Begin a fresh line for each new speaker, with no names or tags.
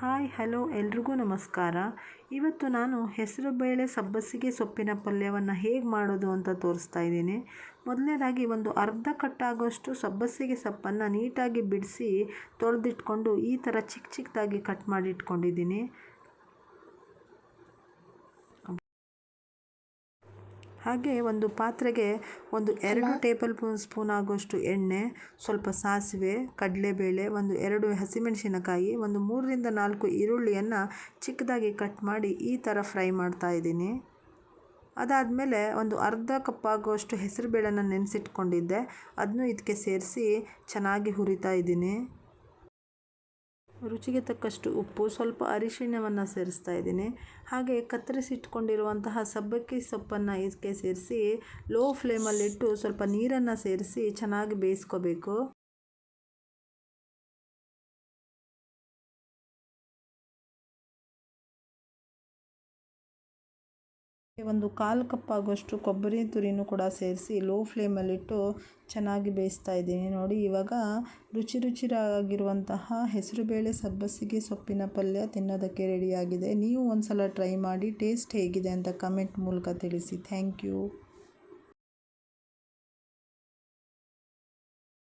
Hi, hello, ಎಲ್ರಿಗೂ ನಮಸ್ಕಾರ. ಇವತ್ತು ನಾನು ಹೆಸರು ಬೇಳೆ ಸಬ್ಬಸಿಗೆ ಸೊಪ್ಪಿನ ಪಲ್ಯವನ್ನು ಹೇಗೆ ಮಾಡೋದು ಅಂತ ತೋರಿಸ್ತಾ ಇದ್ದೀನಿ. ಮೊದಲನೇದಾಗಿ ಒಂದು ಅರ್ಧ ಕಟ್ಟಾಗೋಷ್ಟು ಸಬ್ಬಸಿಗೆ ಸೊಪ್ಪನ್ನು ನೀಟಾಗಿ ಬಿಡಿಸಿ ತೊಳೆದಿಟ್ಕೊಂಡು ಈ ಥರ ಚಿಕ್ಕ ಚಿಕ್ಕದಾಗಿ ಕಟ್ ಮಾಡಿ ಇಟ್ಕೊಂಡಿದ್ದೀನಿ ಹಾಗೆ ಒಂದು ಪಾತ್ರೆಗೆ ಒಂದು ಎರಡು ಟೇಬಲ್ ಸ್ಪೂನ್ ಆಗುವಷ್ಟು ಎಣ್ಣೆ ಸ್ವಲ್ಪ ಸಾಸಿವೆ ಕಡಲೆಬೇಳೆ ಒಂದು ಎರಡು ಹಸಿಮೆಣಸಿನಕಾಯಿ ಒಂದು ಮೂರರಿಂದ ನಾಲ್ಕು ಈರುಳ್ಳಿಯನ್ನು ಚಿಕ್ಕದಾಗಿ ಕಟ್ ಮಾಡಿ ಈ ಥರ ಫ್ರೈ ಮಾಡ್ತಾ ಇದ್ದೀನಿ. ಅದಾದಮೇಲೆ ಒಂದು ಅರ್ಧ ಕಪ್ ಆಗುವಷ್ಟು ಹೆಸರುಬೇಳೆನ ನೆನೆಸಿಟ್ಕೊಂಡಿದ್ದೆ. ಅದನ್ನೂ ಇದಕ್ಕೆ ಸೇರಿಸಿ ಚೆನ್ನಾಗಿ ಹುರಿತಾ ಇದ್ದೀನಿ. ರುಚಿಗೆ ತಕ್ಕಷ್ಟು ಉಪ್ಪು, ಸ್ವಲ್ಪ ಅರಿಶಿಣವನ್ನು ಸೇರಿಸ್ತಾ ಇದ್ದೀನಿ. ಹಾಗೆ ಕತ್ತರಿಸಿಟ್ಕೊಂಡಿರುವಂತಹ ಸಬ್ಬಕ್ಕಿ ಸೊಪ್ಪನ್ನು ಇದಕ್ಕೆ ಸೇರಿಸಿ ಲೋ ಫ್ಲೇಮಲ್ಲಿಟ್ಟು ಸ್ವಲ್ಪ ನೀರನ್ನು ಸೇರಿಸಿ ಚೆನ್ನಾಗಿ ಬೇಯಿಸ್ಕೋಬೇಕು. ಒಂದು ಕಾಲು ಕಪ್ ಆಗುವಷ್ಟು ಕೊಬ್ಬರಿ ತುರಿನೂ ಕೂಡ ಸೇರಿಸಿ ಲೋ ಫ್ಲೇಮಲ್ಲಿಟ್ಟು ಚೆನ್ನಾಗಿ ಬೇಯಿಸ್ತಾ ಇದ್ದೀನಿ. ನೋಡಿ, ಇವಾಗ ರುಚಿ ರುಚಿಯಾಗಿರುವಂತಹ ಹೆಸರುಬೇಳೆ ಸಬ್ಬಸಿಗೆ ಸೊಪ್ಪಿನ ಪಲ್ಯ ತಿನ್ನೋದಕ್ಕೆ ರೆಡಿಯಾಗಿದೆ ನೀವು ಒಂದು ಸಲ ಟ್ರೈ ಮಾಡಿ ಟೇಸ್ಟ್ ಹೇಗಿದೆ ಅಂತ ಕಮೆಂಟ್ ಮೂಲಕ ತಿಳಿಸಿ. Thank you